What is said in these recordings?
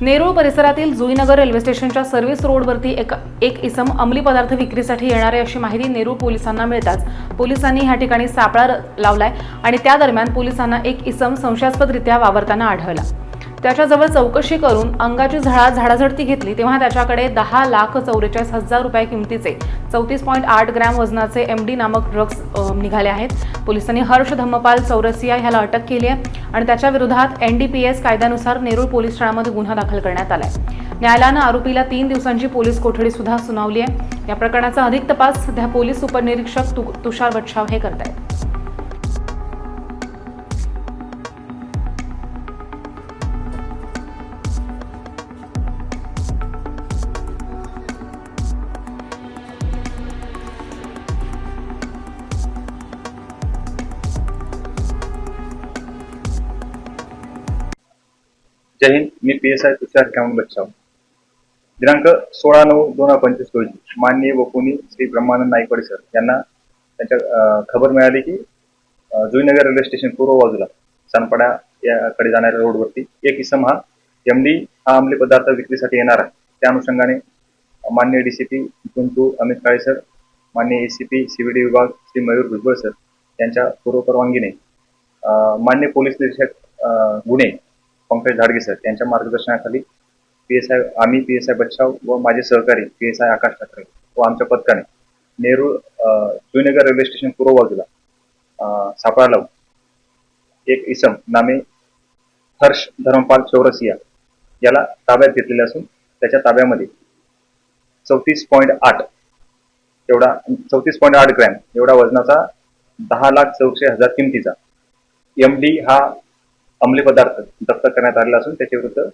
नेरूळ परिसरातील जुईनगर रेल्वे स्टेशनच्या सर्व्हिस रोडवरती एक एक इसम अंमली पदार्थ विक्रीसाठी येणार आहे अशी माहिती नेरूळ पोलिसांना मिळताच. पोलिसांनी ह्या ठिकाणी सापळा र- लावलाय आणि त्या दरम्यान पोलिसांना एक इसम संशयास्पदरित्या वावरताना आढळला. त्याच्याजवळ चौकशी करून अंगाची झळा झाडाझडती घेतली तेव्हा त्याच्याकडे दहा लाख चौवेचाळीस हजार रुपये किमतीचे चौतीस पॉईंट आठ ग्रॅम वजनाचे एम डी नामक ड्रग्ज निघाले आहेत. पोलिसांनी हर्ष धम्मपाल चौरसिया ह्याला अटक केली आहे आणि त्याच्या विरोधात एन डी पी एस कायद्यानुसार नेरूळ पोलीस ठाण्यामध्ये गुन्हा दाखल करण्यात आलाय. न्यायालयानं आरोपीला तीन दिवसांची पोलीस कोठडी सुद्धा सुनावली आहे. या प्रकरणाचा अधिक तपास सध्या पोलीस उपनिरीक्षक तु- तुषार बच्छाव हे करत आहेत जय हिंद मी P S I Tushar Kheman Bachhav. दिनांक सोळा नऊ दोन हजार पंचवीस रोजी माननीय वपुनी श्री ब्रह्मानंद नाईकवाडे सर यांना त्यांच्या खबर मिळाली की जुईनगर रेल्वे स्टेशन पूर्व बाजूला सानपाडा याकडे जाणाऱ्या रोडवरती एक इसम हा एमडी हा अंमली पदार्थ विक्रीसाठी येणार आहे. त्या अनुषंगाने अं, माननीय डीसीपी गुंतू अमित काळे सर माननीय एसीपी सीबीडी विभाग श्री मयूर भुजबळ सर यांच्या पूर्व परवानगीने मान्य पोलीस निरीक्षक गुणे गुन्हे पंकज झाडगे सर यांच्या मार्गदर्शनाखाली पी एस आय आम्ही पी एस आय बच्छाव व माझे सहकारी P S I Akash Thakare व आमच्या पथकाने नेहरू अं, रेल्वे स्टेशन पूर्व बाजूला सापळा लावून एक इसम नामे हर्ष धर्मपाल चौरसिया याला ताब्यात घेतलेले असून त्याच्या ताब्यामध्ये चौतीस पॉईंट आठ एवढा चौतीस पॉईंट आठ ग्रॅम एवढा वजनाचा दहा लाख चौशे हजार किमतीचा एम डी हा अंमली पदार्थ जप्त करण्यात आलेला असून त्याच्या विरुद्ध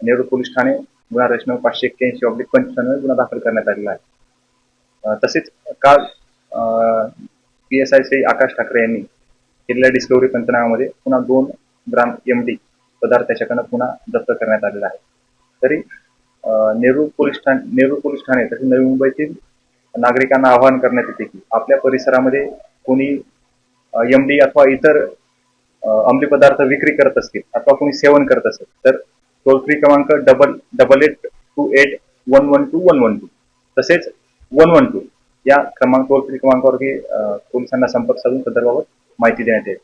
नेहरू पोलीस ठाणे गुन्हा रचना पाचशे एक्क्याऐंशी ऑब्लिक पंच्याण्णव गुन्हा दाखल करण्यात आलेला आहे. तसेच काल P S I C Akash Thakare यांनी केलेल्या डिस्कवरी पंचनाम्यामध्ये पुन्हा दोन ग्राम एम डी पदार्थ त्याच्याकडनं पुन्हा जप्त करण्यात आलेला आहे. तरी नेहरू नेरूळ पोलीस ठाणे नेरूळ पोलीस ठाणे तसेच नवी मुंबईतील नागरिकांना आवाहन करण्यात येते की आपल्या परिसरामध्ये कोणी एम डी अथवा इतर अंमली पदार्थ विक्री करत असतील अथवा कोणी सेवन करत असेल तर टोल फ्री क्रमांक double double eight two eight one one two one one two तसेच वन वन टू या क्रमांक टोल फ्री क्रमांकावरती पोलिसांना संपर्क साधून संदर्भावर माहिती देण्यात येईल.